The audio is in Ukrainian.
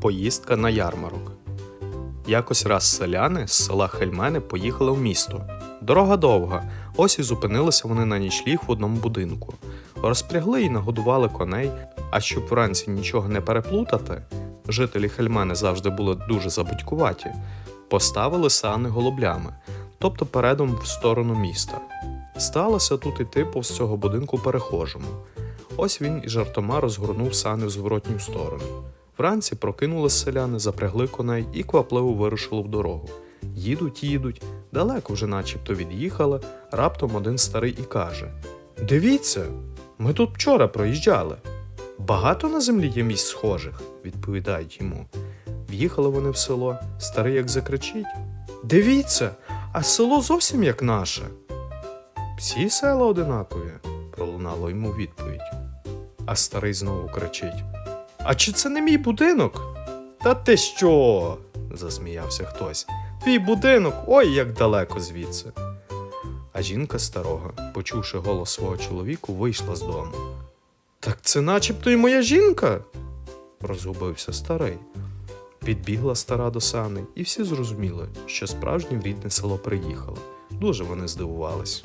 Поїздка на ярмарок. Якось раз селяни з села Хельмени поїхали в місто. Дорога довга, ось і зупинилися вони на нічліг в одному будинку. Розпрягли і нагодували коней, а щоб вранці нічого не переплутати, жителі Хельмени завжди були дуже забудькуваті, поставили сани голублями, тобто передом в сторону міста. Сталося тут іти повз цього будинку перехожому. Ось він і жартома розгорнув сани в зворотню сторону. Вранці прокинулись селяни, запрягли коней і квапливо вирушили в дорогу. Їдуть, їдуть, далеко вже начебто від'їхали, раптом один старий і каже: Дивіться, ми тут вчора проїжджали. Багато на землі є місць схожих, відповідають йому. В'їхали вони в село, старий як закричить: Дивіться, а село зовсім як наше. Всі села одинакові, пролунало йому відповідь. А старий знову кричить: А чи це не мій будинок? Та ти що? засміявся хтось. Твій будинок, ой як далеко звідси. А жінка старого, почувши голос свого чоловіку, вийшла з дому. Так це начебто і моя жінка, розгубився старий. Підбігла стара до сани, і всі зрозуміли, що справжнє рідне село приїхало. Дуже вони здивувались.